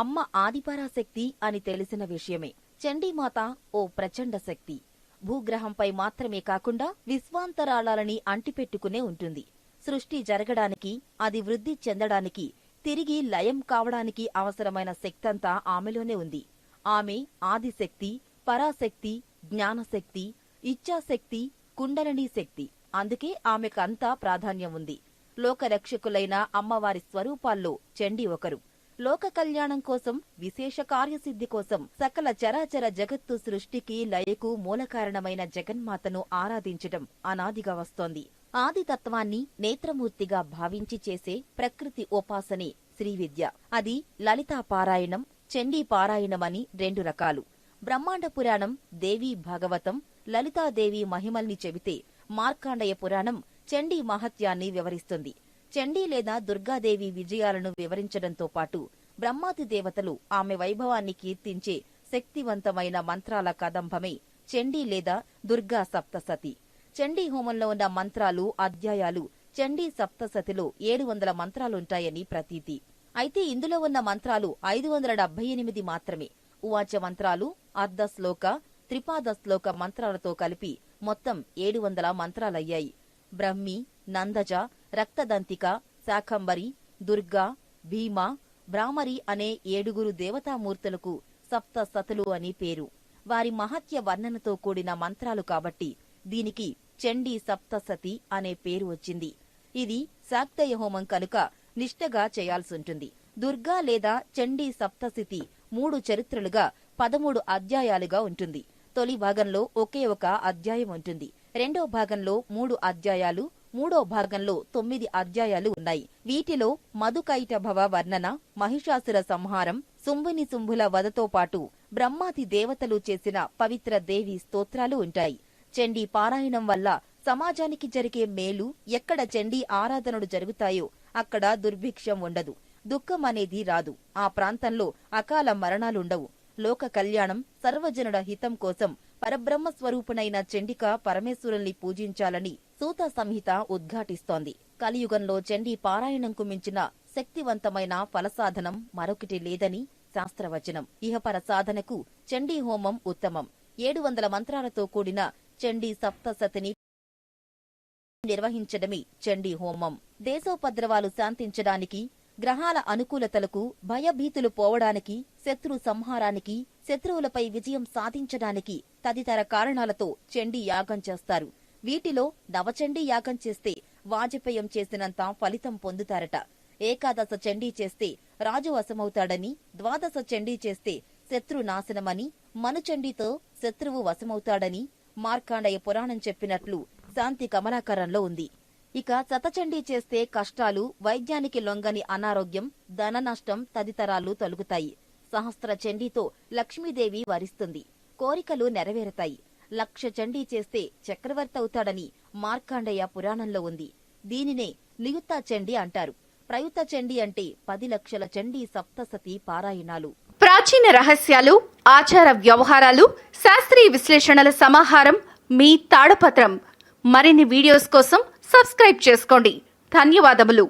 అమ్మ ఆదిపరాశక్తి అని తెలిసిన విషయమే. చండీమాత ఓ ప్రచండ శక్తి. భూగ్రహంపై మాత్రమే కాకుండా విశ్వాంతరాళాలని అంటిపెట్టుకునే ఉంటుంది. సృష్టి జరగడానికి అది వృద్ధి చెందడానికి తిరిగి లయం కావడానికి అవసరమైన శక్తంతా ఆమెలోనే ఉంది. ఆమె ఆదిశక్తి పరాశక్తి జ్ఞానశక్తి ఇచ్ఛాశక్తి కుండలనీ శక్తి. అందుకే ఆమెకంతా ప్రాధాన్యం ఉంది. లోకరక్షకులైన అమ్మవారి స్వరూపాల్లో చండీ ఒకరు. లోక కళ్యాణం కోసం విశేష కార్యసిద్ధి కోసం సకల చరాచర జగత్తు సృష్టికి లయకు మూలకారణమైన జగన్మాతను ఆరాధించటం అనాదిగా వస్తోంది. ఆదితత్వాన్ని నేత్రమూర్తిగా భావించి చేసే ప్రకృతి ఉపాసనే శ్రీవిద్య. అది లలితా పారాయణం చండీ పారాయణమని రెండు రకాలు. బ్రహ్మాండ పురాణం దేవీ భాగవతం లలితాదేవి మహిమల్ని చెబితే మార్కాండయ పురాణం చండీ మహత్యాన్ని వివరిస్తుంది. చండీ లేదా దుర్గాదేవి విజయాలను వివరించడంతో పాటు బ్రహ్మాది దేవతలు ఆమె వైభవాన్ని కీర్తించే శక్తివంతమైన మంత్రాల కదంబమే చండీ లేదా దుర్గా సప్తసతి. చండీ హోమంలో ఉన్న మంత్రాలు అధ్యాయాలు చండీ సప్తసతిలో ఏడు వందల మంత్రాలుంటాయని ప్రతీతి. అయితే ఇందులో ఉన్న మంత్రాలు ఐదు వందల డెబ్బై ఎనిమిది మాత్రమే. ఉవాచ మంత్రాలు అర్ధ శ్లోక త్రిపాద శ్లోక మంత్రాలతో కలిపి మొత్తం ఏడు వందల మంత్రాలయ్యాయి. బ్రహ్మి నందజ రక్తదంతిక శాకంబరి దుర్గా భీమ భ్రామరి అనే ఏడుగురు దేవతామూర్తులకు సప్త సతులు అని పేరు. వారి మహత్య వర్ణనతో కూడిన మంత్రాలు కాబట్టి దీనికి చండీ సప్తసతి అనే పేరు వచ్చింది. ఇది శాక్తయ హోమం కనుక నిష్టగా చేయాల్సుంటుంది దుర్గా లేదా చండీ సప్తశతి మూడు చరిత్రలుగా పదమూడు అధ్యాయాలుగా ఉంటుంది. తొలి భాగంలో ఒకే ఒక అధ్యాయం ఉంటుంది. రెండో భాగంలో మూడు అధ్యాయాలు మూడో భాగంలో తొమ్మిది అధ్యాయాలు ఉన్నాయి. వీటిలో మధుకైటభవ వర్ణన మహిషాసుర సంహారం శుంభుని శుంభుల వధతో పాటు బ్రహ్మాది దేవతలు చేసిన పవిత్ర దేవి స్తోత్రాలు ఉంటాయి. చండీ పారాయణం వల్ల సమాజానికి జరిగే మేలు ఎక్కడ చండీ ఆరాధనలు జరుగుతాయో అక్కడ దుర్భిక్షం ఉండదు. దుఃఖం అనేది రాదు. ఆ ప్రాంతంలో అకాల మరణాలుండవు. లోక కళ్యాణం సర్వజనుల హితం కోసం పరబ్రహ్మ స్వరూపునైన చండిక పరమేశ్వరుల్ని పూజించాలని సూత సంహిత ఉద్ఘాటిస్తోంది. కలియుగంలో చండీ పారాయణంకు మించిన శక్తివంతమైన ఫలసాధనం మరొకటి లేదని శాస్త్రవచనం. ఇహపర సాధనకు చండీ హోమం ఉత్తమం. ఏడు వందల మంత్రాలతో కూడిన చండీ సప్తసతిని నిర్వహించడమే చండీ హోమం. దేశోపద్రవాలు శాంతించడానికి గ్రహాల అనుకూలతలకు భయభీతులు పోవడానికి శత్రు సంహారానికి శత్రువులపై విజయం సాధించడానికి తదితర కారణాలతో చండీ యాగం చేస్తారు. వీటిలో నవచండీ యాగం చేస్తే వాజపేయం చేసినంత ఫలితం పొందుతారట. ఏకాదశ చండీ చేస్తే రాజు వశమవుతాడని ద్వాదశ చండీ చేస్తే శత్రు నాశనమని మనుచండీతో శత్రువు వశమవుతాడని మార్కాండయ పురాణం చెప్పినట్లు శాంతి కమలాకరంలో ఉంది. ఇక శతచండీ చేస్తే కష్టాలు వైద్యానికి లొంగని అనారోగ్యం ధన నష్టం తదితరాలు తొలుగుతాయి. సహస్ర చండీతో లక్ష్మీదేవి వరిస్తుంది. కోరికలు నెరవేరుతాయి. లక్ష చండీ చేస్తే చక్రవర్తి అవుతాడని మార్కాండయ్య పురాణంలో ఉంది. దీనినే నియుత చండీ అంటారు. ప్రయుత చండీ అంటే పది లక్షల చండీ సప్తసతి పారాయణాలు. ప్రాచీన రహస్యాలు ఆచార వ్యవహారాలు శాస్త్రీయ విశ్లేషణల సమాహారం మీ తాడపత్రం మరిన్ని వీడియోస్ కోసం సబ్స్క్రైబ్ చేసుకోండి. ధన్యవాదములు.